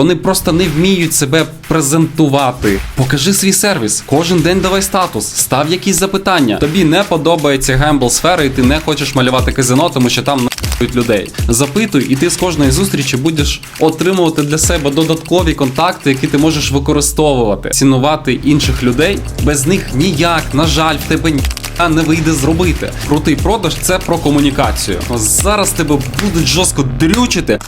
Вони просто не вміють себе презентувати. Покажи свій сервіс. Кожен день давай статус, став якісь запитання. Тобі не подобається гембл сфера, і ти не хочеш малювати казино, тому що там людей. Запитуй, і ти з кожної зустрічі будеш отримувати для себе додаткові контакти, які ти можеш використовувати, цінувати інших людей. Без них ніяк, на жаль, в тебе ні. Не вийде зробити. Крутий продаж це про комунікацію. Зараз тебе будуть жорстко дрючити.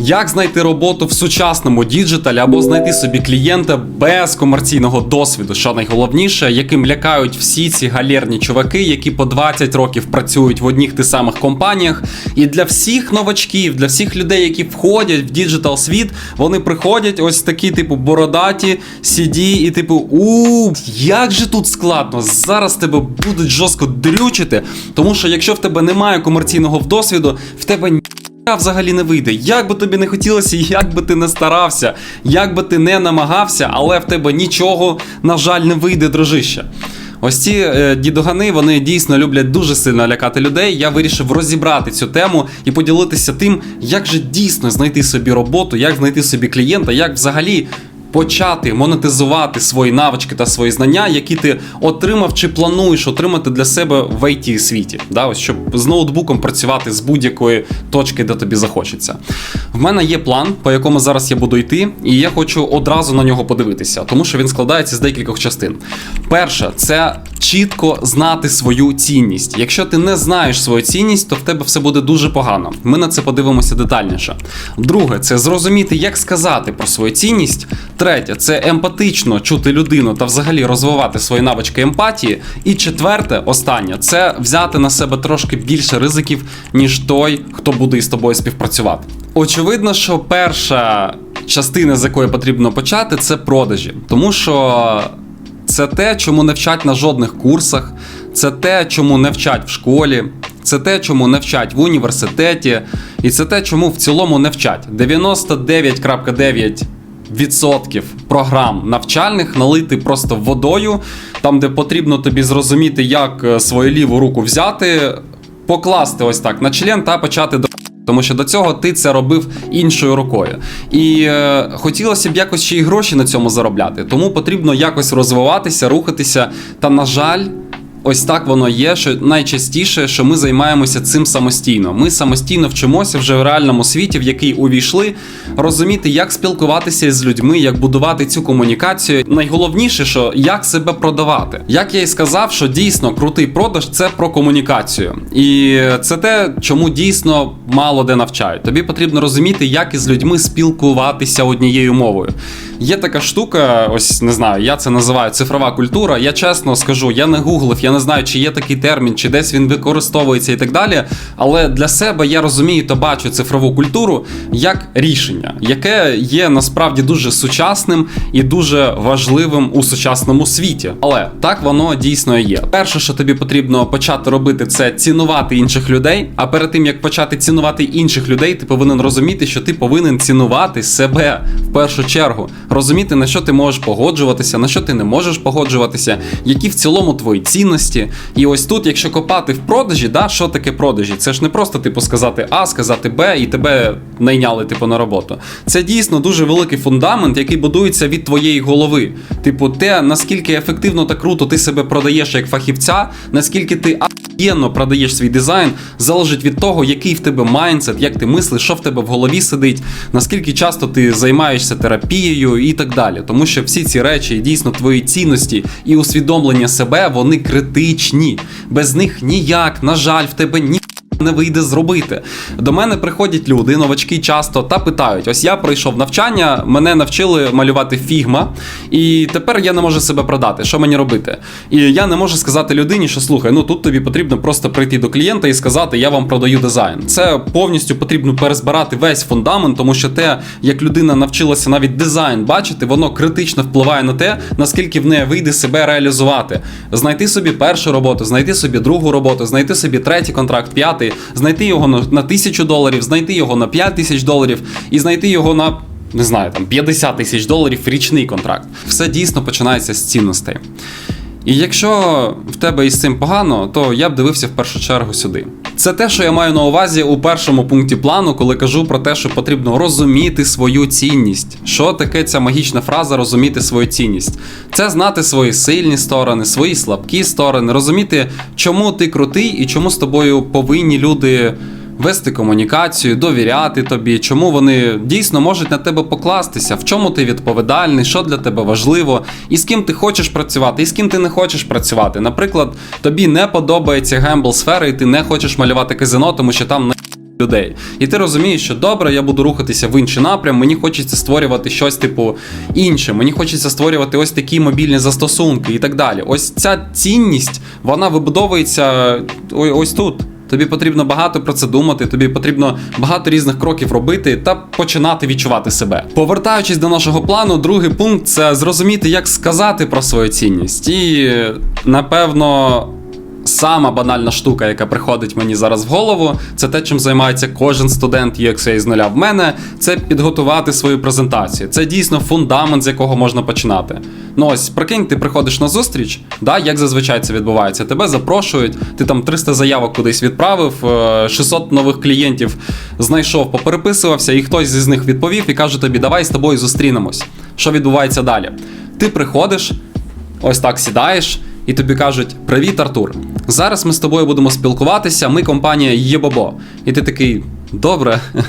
Як знайти роботу в сучасному діджиталі або знайти собі клієнта без комерційного досвіду, що найголовніше, яким лякають всі ці галерні чуваки, які по 20 років працюють в одних тих самих компаніях. І для всіх новачків, для всих людей, які входять в діджитал світ, вони приходять ось такі, типу, бородаті, сіді, і типу, у як же тут складно. Зараз тебе будуть жорстко дрючити, тому що якщо в тебе немає комерційного досвіду, в тебе взагалі не вийде. Як би тобі не хотілося, як би ти не старався, як би ти не намагався, але в тебе нічого, на жаль, не вийде, дружище. Ось ці е, дідогани вони дійсно люблять дуже сильно лякати людей. Я вирішив розібрати цю тему і поділитися тим, як же дійсно знайти собі роботу, як знайти собі клієнта, як взагалі почати монетизувати свої навички та свої знання, які ти отримав чи плануєш отримати для себе в it світі, да, ось щоб з ноутбуком працювати з будь-якої точки, де тобі захочеться. В мене є план, по якому зараз я буду йти, і я хочу одразу на нього подивитися, тому що він складається з декількох частин. Перше, це чітко знати свою цінність. Якщо ти не знаєш свою цінність, то в тебе все буде дуже погано. Ми на це подивимося детальніше. Друге, це зрозуміти, як сказати про свою цінність. Третє це емпатично чути людину та взагалі розвивати свої навички емпатії. І четверте, останнє це взяти на себе трошки більше ризиків, ніж той, хто буде із тобою співпрацювати. Очевидно, що перша частина, з якої потрібно почати, це продажі, тому що. Це те, чому не вчать на жодних курсах, це те, чому не вчать в школі, це те, чому не вчать в університеті, і це те, чому в цілому не вчать. 99,9% відсотків програм навчальних налити просто водою, там, де потрібно тобі зрозуміти, як е, свою ліву руку взяти, покласти ось так на член та почати до. Тому що до цього ти це робив іншою рукою. І е, хотілося б якось ще й гроші на цьому заробляти. Тому потрібно якось розвиватися, рухатися. Та, на жаль, ось так воно є. Що найчастіше, що ми займаємося цим самостійно. Ми самостійно вчимося вже в реальному світі, в який увійшли, розуміти, як спілкуватися з людьми, як будувати цю комунікацію. Найголовніше, що як себе продавати. Як я і сказав, що дійсно крутий продаж це про комунікацію. І це те, чому дійсно мало де навчають. Тобі потрібно розуміти, як із людьми спілкуватися однією мовою. Є така штука, ось не знаю, я це називаю цифрова культура. Я чесно скажу, я не гуглив, я не знаю, чи є такий термін, чи десь він використовується і так далі. Але для себе я розумію та бачу цифрову культуру як рішення, яке є насправді дуже сучасним і дуже важливим у сучасному світі. Але так воно дійсно є. Перше, що тобі потрібно почати робити, це цінувати інших людей. А перед тим як почати цінувати інших людей, ти повинен розуміти, що ти повинен цінувати себе в першу чергу розуміти, на що ти можеш погоджуватися, на що ти не можеш погоджуватися, які в цілому твої цінності. І ось тут, якщо копати в продажі, да, що таке продажі? Це ж не просто типу сказати А, сказати Б, і тебе найняли типу на роботу. Це дійсно дуже великий фундамент, який будується від твоєї голови. Типу, те, наскільки ефективно та круто ти себе продаєш як фахівця, наскільки ти офігенно продаєш свій дизайн, залежить від того, який в тебе майндсет, як ти мислиш, що в тебе в голові сидить, наскільки часто ти займаєшся терапією і так далі. Тому що всі ці речі, дійсно, твої цінності і усвідомлення себе, вони критичні. Без них ніяк, на жаль, в тебе ні. Не вийде зробити. До мене приходять люди, новачки часто та питають: ось я пройшов навчання, мене навчили малювати фігма, і тепер я не можу себе продати. Що мені робити? І я не можу сказати людині, що слухай, ну тут тобі потрібно просто прийти до клієнта і сказати, я вам продаю дизайн. Це повністю потрібно перезбирати весь фундамент, тому що те, як людина навчилася навіть дизайн бачити, воно критично впливає на те, наскільки в неї вийде себе реалізувати. Знайти собі першу роботу, знайти собі другу роботу, знайти собі третій контракт, п'ятий знайти його на, на тисячу доларів, знайти його на 5 тисяч доларів і знайти його на. Не знаю, там 50 тисяч доларів річний контракт. Все дійсно починається з цінностей. І якщо в тебе із цим погано, то я б дивився в першу чергу сюди. Це те, що я маю на увазі у першому пункті плану, коли кажу про те, що потрібно розуміти свою цінність. Що таке ця магічна фраза розуміти свою цінність? Це знати свої сильні сторони, свої слабкі сторони, розуміти, чому ти крутий і чому з тобою повинні люди вести комунікацію, довіряти тобі, чому вони дійсно можуть на тебе покластися, в чому ти відповідальний, що для тебе важливо, і з ким ти хочеш працювати, і з ким ти не хочеш працювати. Наприклад, тобі не подобається гембл сфера, і ти не хочеш малювати казино, тому що там не людей. І ти розумієш, що добре, я буду рухатися в інший напрям. Мені хочеться створювати щось типу інше. Мені хочеться створювати ось такі мобільні застосунки і так далі. Ось ця цінність, вона вибудовується ось тут. Тобі потрібно багато про це думати, тобі потрібно багато різних кроків робити та починати відчувати себе. Повертаючись до нашого плану, другий пункт це зрозуміти, як сказати про свою цінність. І напевно. Сама банальна штука, яка приходить мені зараз в голову, це те, чим займається кожен студент UXA з нуля в мене. Це підготувати свою презентацію. Це дійсно фундамент, з якого можна починати. Ну ось, прикинь, ти приходиш на зустріч, да, як зазвичай це відбувається. Тебе запрошують, ти там 300 заявок кудись відправив, е, 600 нових клієнтів знайшов, попереписувався, і хтось з них відповів і каже тобі, давай з тобою зустрінемось. Що відбувається далі? Ти приходиш, ось так сідаєш. І тобі кажуть: Привіт, Артур! Зараз ми з тобою будемо спілкуватися. Ми компанія Єбобо. І ти такий, добре.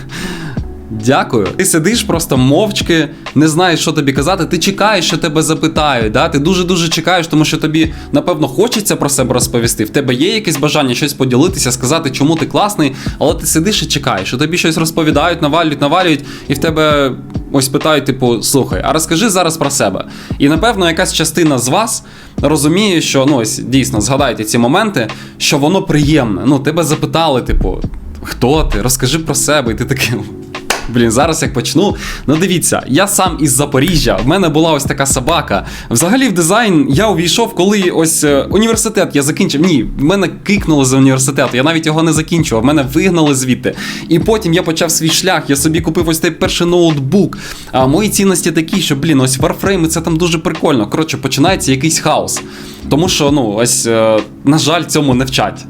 Дякую. Ти сидиш просто мовчки, не знаєш, що тобі казати. Ти чекаєш, що тебе запитають. Да? Ти дуже дуже чекаєш, тому що тобі напевно хочеться про себе розповісти. В тебе є якесь бажання щось поділитися, сказати, чому ти класний, але ти сидиш і чекаєш, що тобі щось розповідають, навалюють, навалюють, і в тебе ось питають, типу, слухай, а розкажи зараз про себе. І напевно, якась частина з вас розуміє, що ну ось дійсно згадайте ці моменти, що воно приємне. Ну, тебе запитали, типу, хто ти? Розкажи про себе, і ти такий. Блін, зараз як почну. Ну дивіться, я сам із Запоріжжя. В мене була ось така собака. Взагалі, в дизайн я увійшов, коли ось е, університет я закінчив. Ні, в мене кикнули з університету. Я навіть його не закінчував. Мене вигнали звідти. І потім я почав свій шлях. Я собі купив ось цей перший ноутбук. А мої цінності такі, що блін, ось Warframe, це там дуже прикольно. Коротше, починається якийсь хаос. Тому що, ну, ось, е, на жаль, цьому не вчать.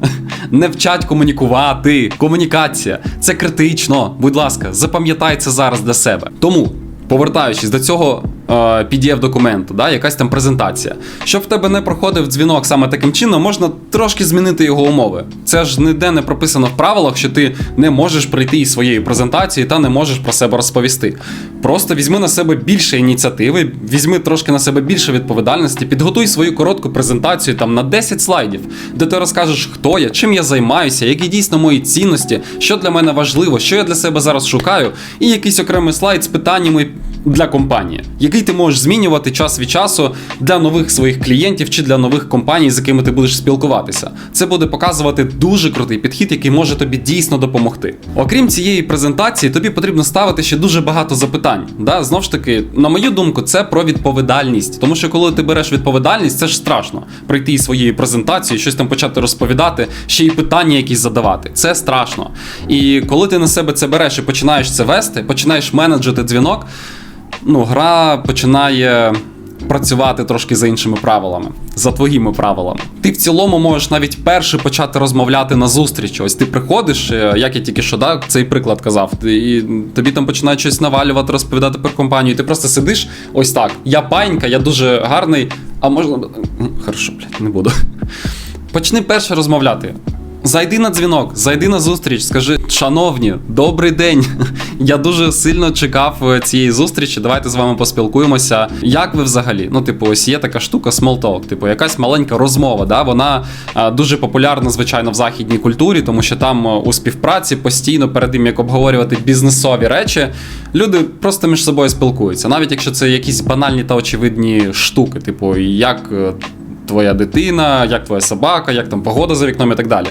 Не вчать комунікувати. Комунікація це критично. Будь ласка, запам'ятай це зараз для себе. Тому. Повертаючись до цього pdf документу, да, якась там презентація. Щоб в тебе не проходив дзвінок саме таким чином, можна трошки змінити його умови. Це ж ніде не прописано в правилах, що ти не можеш прийти із своєї презентації та не можеш про себе розповісти. Просто візьми на себе більше ініціативи, візьми трошки на себе більше відповідальності, підготуй свою коротку презентацію там на 10 слайдів, де ти розкажеш, хто я, чим я займаюся, які дійсно мої цінності, що для мене важливо, що я для себе зараз шукаю, і якийсь окремий слайд з питаннями для компанії, який ти можеш змінювати час від часу для нових своїх клієнтів чи для нових компаній, з якими ти будеш спілкуватися. Це буде показувати дуже крутий підхід, який може тобі дійсно допомогти. Окрім цієї презентації, тобі потрібно ставити ще дуже багато запитань. Да? Знов ж таки, на мою думку, це про відповідальність. Тому що коли ти береш відповідальність, це ж страшно прийти із своєю презентацією, щось там почати розповідати, ще й питання якісь задавати. Це страшно. І коли ти на себе це береш і починаєш це вести, починаєш менеджити дзвінок ну, гра починає працювати трошки за іншими правилами, за твоїми правилами. Ти в цілому можеш навіть перший почати розмовляти на зустрічі. Ось ти приходиш, е, як я тільки що да, цей приклад казав, і тобі там починають щось навалювати, розповідати про компанію. і Ти просто сидиш ось так. Я панька, я дуже гарний. А можна. Хорошо, блядь, не буду. Почни перше розмовляти. Зайди на дзвінок, зайди на зустріч, скажи, шановні, добрий день. Я дуже сильно чекав е, цієї зустрічі. Давайте з вами поспілкуємося. Як ви взагалі? Ну, типу, ось є така штука talk, типу, якась маленька розмова. Да? Вона а, дуже популярна, звичайно, в західній культурі, тому що там е, у співпраці постійно перед тим, як обговорювати бізнесові речі, люди просто між собою спілкуються. Навіть якщо це якісь банальні та очевидні штуки, типу, як. Твоя дитина, як твоя собака, як там погода за вікном і так далі.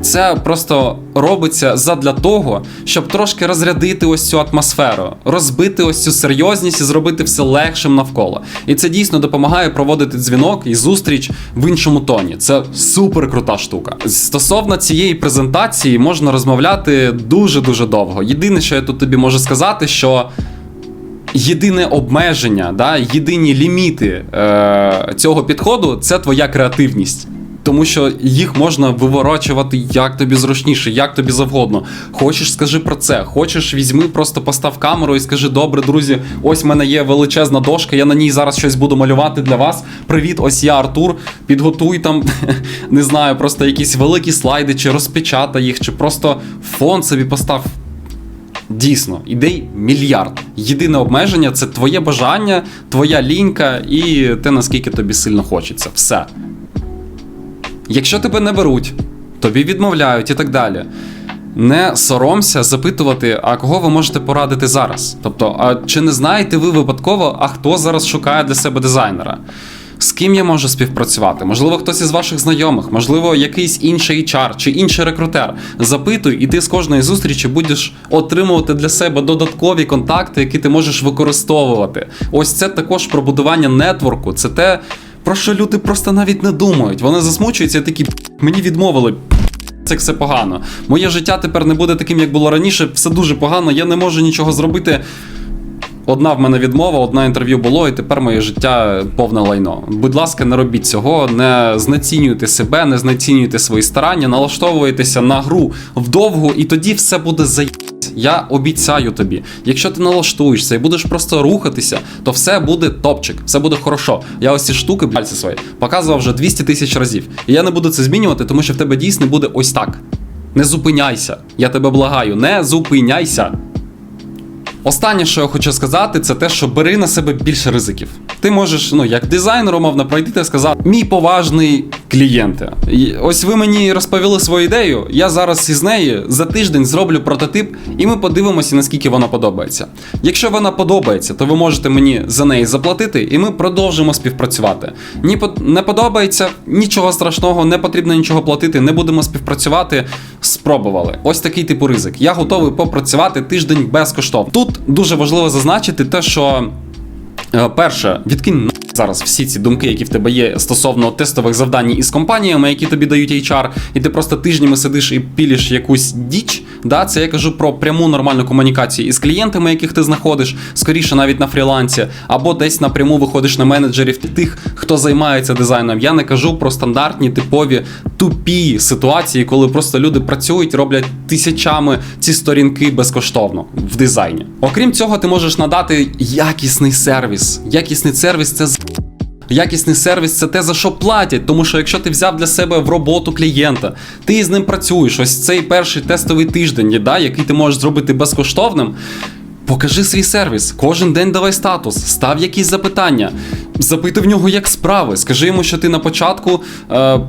Це просто робиться задля того, щоб трошки розрядити ось цю атмосферу, розбити ось цю серйозність і зробити все легшим навколо. І це дійсно допомагає проводити дзвінок і зустріч в іншому тоні. Це супер крута штука. Стосовно цієї презентації можна розмовляти дуже дуже довго. Єдине, що я тут тобі можу сказати, що єдине обмеження, да, єдині ліміти е, цього підходу це твоя креативність. тому що їх можна виворачувати як тобі зручніше, як тобі завгодно. Хочеш, скажи про це. Хочеш, візьми, просто постав камеру і скажи: добре, друзі, ось в мене є величезна дошка, я на ній зараз щось буду малювати для вас. Привіт, ось я Артур. Підготуй там, не знаю, просто якісь великі слайди, чи розпечатай їх, чи просто фон собі постав. Дійсно, ідей мільярд. Єдине обмеження це твоє бажання, твоя лінька і те, наскільки тобі сильно хочеться. Все. Якщо тебе не беруть, тобі відмовляють і так далі. Не соромся запитувати, а кого ви можете порадити зараз. Тобто, а чи не знаєте ви випадково, а хто зараз шукає для себе дизайнера? З ким я можу співпрацювати? Можливо, хтось із ваших знайомих, можливо, якийсь інший HR чи інший рекрутер. Запитуй, і ти з кожної зустрічі будеш отримувати для себе додаткові контакти, які ти можеш використовувати. Ось це також про будування нетворку. Це те, про що люди просто навіть не думають. Вони засмучуються такі мені відмовили. Це все погано. Моє життя тепер не буде таким, як було раніше. Все дуже погано. Я не можу нічого зробити. Одна в мене відмова, одна інтерв'ю було, і тепер моє життя повне лайно. Будь ласка, не робіть цього, не знецінюйте себе, не знецінюйте свої старання, налаштовуйтеся на гру вдовгу, і тоді все буде за. Я обіцяю тобі, якщо ти налаштуєшся і будеш просто рухатися, то все буде топчик, все буде хорошо. Я ось ці штуки пальці свої показував вже 200 тисяч разів. І я не буду це змінювати, тому що в тебе дійсно буде ось так. Не зупиняйся. Я тебе благаю, не зупиняйся. Останнє, що я хочу сказати, це те, що бери на себе більше ризиків. Ти можеш, ну як дизайнер, умовно, пройти та сказати, мій поважний клієнте. Ось ви мені розповіли свою ідею. Я зараз із неї за тиждень зроблю прототип, і ми подивимося, наскільки вона подобається. Якщо вона подобається, то ви можете мені за неї заплатити, і ми продовжимо співпрацювати. Ні, не подобається, нічого страшного, не потрібно нічого платити, не будемо співпрацювати. Спробували. Ось такий типу ризик. Я готовий попрацювати тиждень безкоштовно. Тут дуже важливо зазначити те, що Перше, відкинь зараз всі ці думки, які в тебе є стосовно тестових завдань із компаніями, які тобі дають HR, і ти просто тижнями сидиш і піліш якусь діч. Да, це я кажу про пряму нормальну комунікацію із клієнтами, яких ти знаходиш, скоріше навіть на фрілансі, або десь напряму виходиш на менеджерів тих, хто займається дизайном. Я не кажу про стандартні типові тупі ситуації, коли просто люди працюють, роблять тисячами ці сторінки безкоштовно в дизайні. Окрім цього, ти можеш надати якісний сервіс. Якісний сервіс це Якісний сервіс це те, за що платять. Тому що якщо ти взяв для себе в роботу клієнта, ти з ним працюєш. Ось цей перший тестовий тиждень, да, який ти можеш зробити безкоштовним. Покажи свій сервіс, кожен день давай статус, став якісь запитання, запитуй в нього, як справи. Скажи йому, що ти на початку е,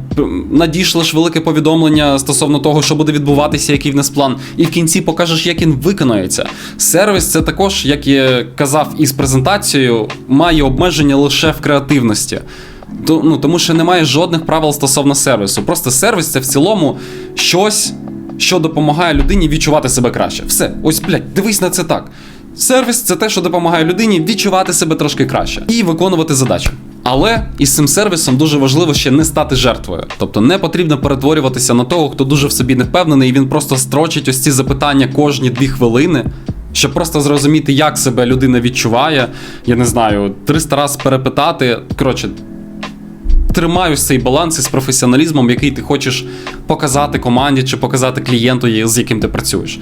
надішлеш велике повідомлення стосовно того, що буде відбуватися, який в нас план, і в кінці покажеш, як він виконається. Сервіс це також, як я казав із презентацією, має обмеження лише в креативності. Ну, тому що немає жодних правил стосовно сервісу. Просто сервіс це в цілому щось, що допомагає людині відчувати себе краще. Все, ось, блядь, дивись на це так. Сервіс це те, що допомагає людині відчувати себе трошки краще і виконувати задачі. Але із цим сервісом дуже важливо ще не стати жертвою. Тобто не потрібно перетворюватися на того, хто дуже в собі не впевнений, і він просто строчить ось ці запитання кожні дві хвилини. Щоб просто зрозуміти, як себе людина відчуває, я не знаю, 300 раз перепитати. Коротше, тримаю цей баланс із професіоналізмом, який ти хочеш показати команді чи показати клієнту, з яким ти працюєш.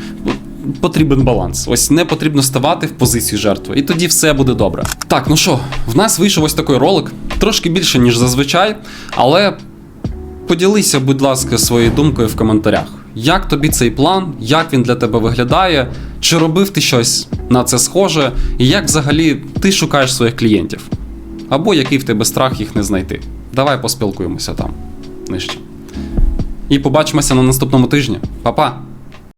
Потрібен баланс. Ось не потрібно ставати в позицію жертви, і тоді все буде добре. Так, ну що, в нас вийшов ось такий ролик, трошки більше, ніж зазвичай, але поділися, будь ласка, своєю думкою в коментарях. Як тобі цей план, як він для тебе виглядає, чи робив ти щось на це схоже, і як взагалі ти шукаєш своїх клієнтів? Або який в тебе страх їх не знайти. Давай поспілкуємося там нижче. І побачимося на наступному тижні. Па-па!